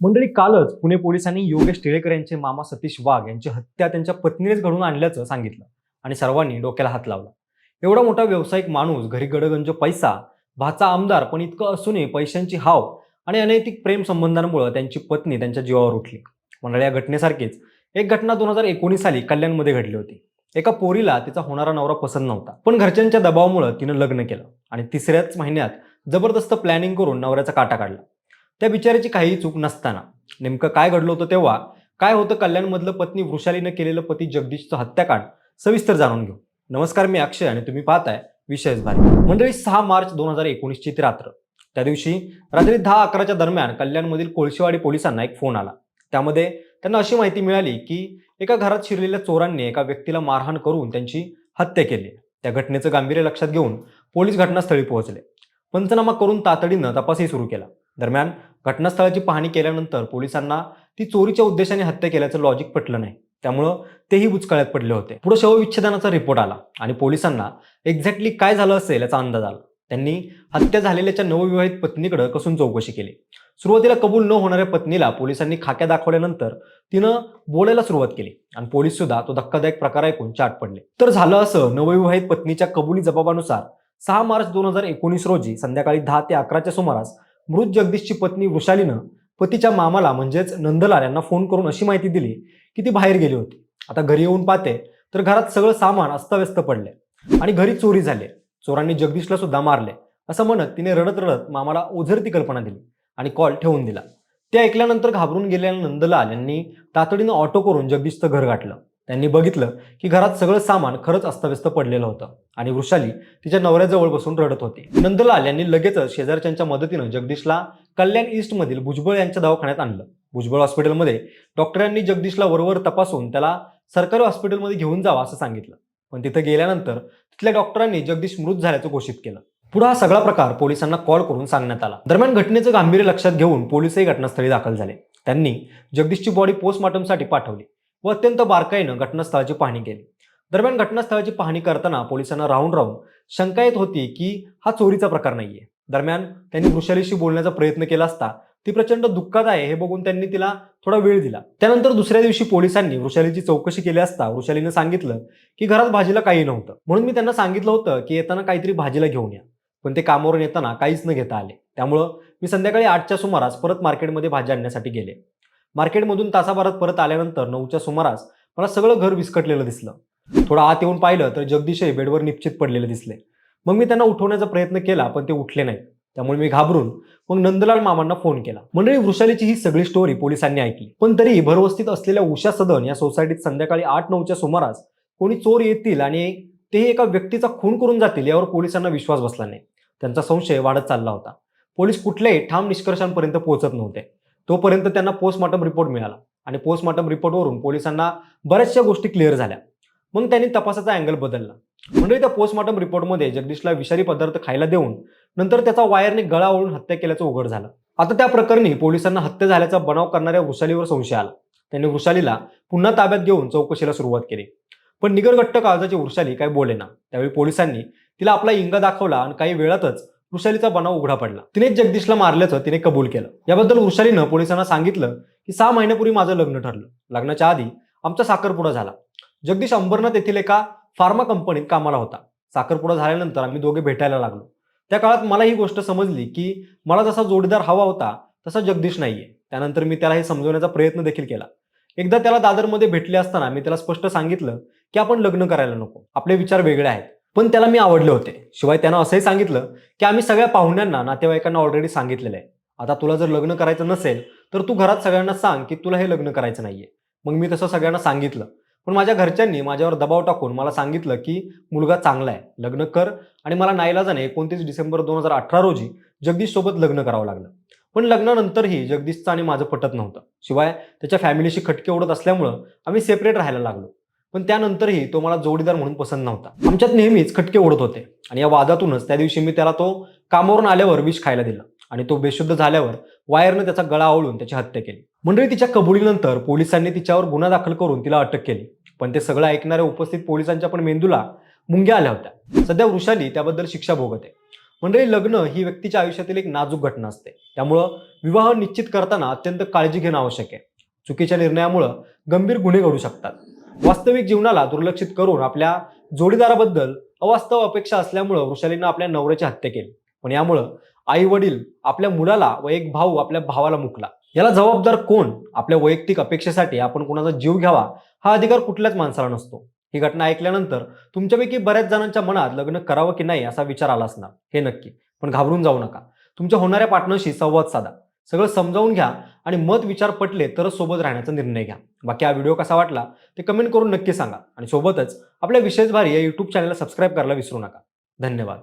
मंडळी कालच पुणे पोलिसांनी योगेश टिळेकर यांचे मामा सतीश वाघ यांची हत्या त्यांच्या पत्नीनेच घडून आणल्याचं सांगितलं आणि सर्वांनी डोक्याला हात लावला. एवढा मोठा व्यावसायिक माणूस घरी गडगंज पैसा भाचा आमदार पण इतकं असूनही पैशांची हाव आणि अनैतिक प्रेम संबंधांमुळे त्यांची पत्नी त्यांच्या जीवावर उठली. मंडळी या घटनेसारखीच एक घटना दोन हजार एकोणीस साली कल्याणमध्ये घडली होती. एका पोरीला तिचा होणारा नवरा पसंत नव्हता पण घरच्यांच्या दबावामुळे तिनं लग्न केलं आणि तिसऱ्याच महिन्यात जबरदस्त प्लॅनिंग करून नवऱ्याचा काटा काढला. त्या बिचाऱ्याची काहीही चूक नसताना. नेमकं काय घडलं होतं तेव्हा? काय होतं कल्याणमधलं पत्नी वृषालीनं केलेलं पती जगदीशचं हत्याकांड? सविस्तर जाणून घेऊ. नमस्कार मी अक्षय आणि तुम्ही पाहताय विशेष भारी मंडळी सहा मार्च दोन हजार एकोणीसची ती रात्र. त्या दिवशी रात्री दहा अकराच्या दरम्यान कल्याणमधील कोळशेवाडी पोलिसांना एक फोन आला. त्यामध्ये त्यांना अशी माहिती मिळाली की एका घरात शिरलेल्या चोरांनी एका व्यक्तीला मारहाण करून त्यांची हत्या केली. त्या घटनेचं गांभीर्य लक्षात घेऊन पोलीस घटनास्थळी पोहोचले. पंचनामा करून तातडीनं तपासही सुरू केला. दरम्यान घटनास्थळाची पाहणी केल्यानंतर पोलिसांना ती चोरीच्या उद्देशाने हत्या केल्याचं लॉजिक पटलं नाही. त्यामुळं तेही बुचकाळ्यात पडले होते. पुढे शवविच्छेदनाचा रिपोर्ट आला आणि पोलिसांना एक्झॅक्टली काय झालं असेल याचा अंदाज आला. त्यांनी हत्या झालेल्याच्या नवविवाहित पत्नीकडे कसून चौकशी केली. सुरुवातीला कबूल न होणाऱ्या पत्नीला पोलिसांनी खाक्या दाखवल्यानंतर तिनं बोलायला सुरुवात केली आणि पोलीस सुद्धा तो धक्कादायक प्रकार ऐकून चाट पडले. तर झालं असं नवविवाहित पत्नीच्या कबुली जबाबानुसार सहा मार्च दोन हजार एकोणीस रोजी संध्याकाळी दहा ते अकराच्या सुमारास मृत जगदीशची पत्नी वृषालीनं पतीच्या मामाला म्हणजेच नंदलाल यांना फोन करून अशी माहिती दिली की ती बाहेर गेली होती. आता घरी येऊन पाहते तर घरात सगळं सामान अस्ताव्यस्त पडले आणि घरी चोरी झाली. चोरांनी जगदीशला सुद्धा मारले. असं म्हणत तिने रडत रडत मामाला ओझरती कल्पना दिली आणि कॉल ठेवून दिला. ते ऐकल्यानंतर घाबरून गेलेल्या नंदलाल यांनी तातडीनं ऑटो करून जगदीशचं घर गाठलं. त्यांनी बघितलं की घरात सगळं सामान खरंच अस्तव्यस्त पडलेलं होतं आणि वृषाली तिच्या नवऱ्याजवळ बसून रडत होती. नंदलाल यांनी लगेचच शेजारच्यांच्या मदतीनं जगदीशला कल्याण ईस्टमधील भुजबळ यांच्या दवाखान्यात आणलं. भुजबळ हॉस्पिटलमध्ये डॉक्टरांनी जगदीशला वरवर तपासून त्याला सरकारी हॉस्पिटलमध्ये घेऊन जावं असं सांगितलं. पण तिथं गेल्यानंतर तिथल्या डॉक्टरांनी जगदीश मृत झाल्याचं घोषित केलं. पुढे हा सगळा प्रकार पोलिसांना कॉल करून सांगण्यात आला. दरम्यान घटनेचं गांभीर्य लक्षात घेऊन पोलीसही घटनास्थळी दाखल झाले. त्यांनी जगदीशची बॉडी पोस्टमॉर्टमसाठी पाठवली. व अत्यंत बारकाईनं घटनास्थळाची पाहणी केली. दरम्यान घटनास्थळाची पाहणी करताना पोलिसांना राहून राहून शंका येत होती की हा चोरीचा प्रकार नाहीये. दरम्यान त्यांनी वृषालीशी बोलण्याचा प्रयत्न केला असता ती प्रचंड दुःखात आहे हे बघून त्यांनी तिला थोडा वेळ दिला. त्यानंतर दुसऱ्या दिवशी पोलिसांनी वृषालीची चौकशी केली असता वृषालीनं सांगितलं की घरात भाजीला काही नव्हतं. म्हणून मी त्यांना सांगितलं होतं की येताना काहीतरी भाजीला घेऊन या. पण ते कामावरून येताना काहीच न घेता आले. त्यामुळं मी संध्याकाळी आठच्या सुमारास परत मार्केटमध्ये भाजी आणण्यासाठी गेले. मार्केटमधून तासाभरात परत आल्यानंतर नऊच्या सुमारास मला सगळं घर विस्कटलेलं दिसलं. थोडं आत येऊन पाहिलं तर जगदीशही बेडवर निश्चित पडलेले दिसले. मग मी त्यांना उठवण्याचा प्रयत्न केला पण ते उठले नाही त्यामुळे मी घाबरून मग नंदलाल मामांना फोन केला. मंडळी वृषालीची ही सगळी स्टोरी पोलिसांनी ऐकली. पण तरी भरवस्तीत असलेल्या उषा सदन या सोसायटीत संध्याकाळी आठ नऊच्या सुमारास कोणी चोर येतील आणि तेही एका व्यक्तीचा खून करून जातील यावर पोलिसांना विश्वास बसला नाही. त्यांचा संशय वाढत चालला होता. पोलीस कुठल्याही ठाम निष्कर्षांपर्यंत पोहोचत नव्हते. तोपर्यंत त्यांना पोस्टमॉर्टम रिपोर्ट मिळाला. आणि पोस्टमॉर्टम रिपोर्टवरून पोलिसांना बऱ्याचशा गोष्टी क्लिअर झाल्या. मग त्यांनी तपासाचा अँगल बदलला. म्हणजे त्या पोस्टमॉर्टम रिपोर्टमध्ये जगदीशला विषारी पदार्थ खायला देऊन नंतर त्याचा वायरने गळा ओळून हत्या केल्याचं उघड झालं. आता त्या प्रकरणी पोलिसांना हत्या झाल्याचा बनाव करणाऱ्या वृषालीवर संशय आला. त्यांनी वृषालीला पुन्हा ताब्यात घेऊन चौकशीला सुरुवात केली. पण निगरगट्ट काळजाची वृषाली काही बोलेना त्यावेळी पोलिसांनी तिला आपला इंगा दाखवला आणि काही वेळातच वृषालीचा बनाव उघडा पडला. तिने जगदीशला मारल्याचं तिने कबूल केलं. याबद्दल वृषालीनं पोलिसांना सांगितलं की सहा महिन्यापूर्वी माझं लग्न ठरलं. लग्नाच्या आधी आमचा साखरपुडा झाला. जगदीश अंबरनाथ येथील एका फार्मा कंपनीत कामाला होता. साखरपुडा झाल्यानंतर आम्ही दोघे भेटायला लागलो. त्या काळात मला ही गोष्ट समजली की मला जसा जोडीदार हवा होता तसा जगदीश नाहीये. त्यानंतर मी त्याला हे समजवण्याचा प्रयत्न देखील केला. एकदा त्याला दादरमध्ये भेटले असताना मी त्याला स्पष्ट सांगितलं की आपण लग्न करायला नको. आपले विचार वेगळे आहेत. पण त्याला मी आवडले होते. शिवाय त्यानं असंही सांगितलं की आम्ही सगळ्या पाहुण्यांना नातेवाईकांना ऑलरेडी सांगितलेलं आहे. आता तुला जर लग्न करायचं नसेल तर तू घरात सगळ्यांना सांग की तुला हे लग्न करायचं नाहीये. मग मी तसं सगळ्यांना सांगितलं. पण माझ्या घरच्यांनी माझ्यावर दबाव टाकून मला सांगितलं की मुलगा चांगला आहे लग्न कर आणि मला नाईलाजाने एकोणतीस डिसेंबर दोन हजार अठरा रोजी जगदीश सोबत लग्न करावं लागलं. पण लग्नानंतरही जगदीशचं आणि माझं पटत नव्हतं. शिवाय त्याच्या फॅमिलीशी खटके ओढत असल्यामुळं आम्ही सेपरेट राहायला लागलो. पण त्यानंतरही तो मला जोडीदार म्हणून पसंत नव्हता. आमच्यात नेहमीच खटके ओढत होते आणि या वादातूनच त्या दिवशी मी त्याला तो कामावरून आल्यावर विष खायला दिला आणि तो बेशुद्ध झाल्यावर वायरनं त्याचा गळा आवळून त्याची हत्या केली. मंडळी तिच्या कबुलीनंतर पोलिसांनी तिच्यावर गुन्हा दाखल करून तिला अटक केली. पण ते सगळं ऐकणाऱ्या उपस्थित पोलिसांच्या पण मेंदूला मुंग्या आल्या होत्या. सध्या वृषाली त्याबद्दल शिक्षा भोगत आहे. मंडळी लग्न ही व्यक्तीच्या आयुष्यातील एक नाजूक घटना असते. त्यामुळं विवाह निश्चित करताना अत्यंत काळजी घेणं आवश्यक आहे. चुकीच्या निर्णयामुळं गंभीर गुन्हे घडू शकतात. वास्तविक जीवनाला दुर्लक्षित करून आपल्या जोडीदाराबद्दल अवास्तव अपेक्षा असल्यामुळं वृषालीनं आपल्या नवऱ्याची हत्या केली. पण यामुळं आई वडील आपल्या मुलाला व एक भाऊ आपल्या भावाला मुकला. याला जबाबदार कोण? आपल्या वैयक्तिक अपेक्षेसाठी आपण कोणाचा जीव घ्यावा हा अधिकार कुठल्याच माणसाला नसतो. ही घटना ऐकल्यानंतर तुमच्यापैकी बऱ्याच जणांच्या मनात लग्न करावं की नाही असा विचार आला असणार. हे नक्की. पण घाबरून जाऊ नका. तुमच्या होणाऱ्या पार्टनरशी संवाद साधा. सगळं समजावून घ्या आणि मत विचार पटले तरच सोबत राहण्याचा निर्णय घ्या. बाकी हा व्हिडिओ कसा वाटला ते कमेंट करून नक्की सांगा. आणि सोबतच आपल्या विशेष भारी या यूट्यूब चॅनलला सबस्क्राईब करायला विसरू नका. धन्यवाद.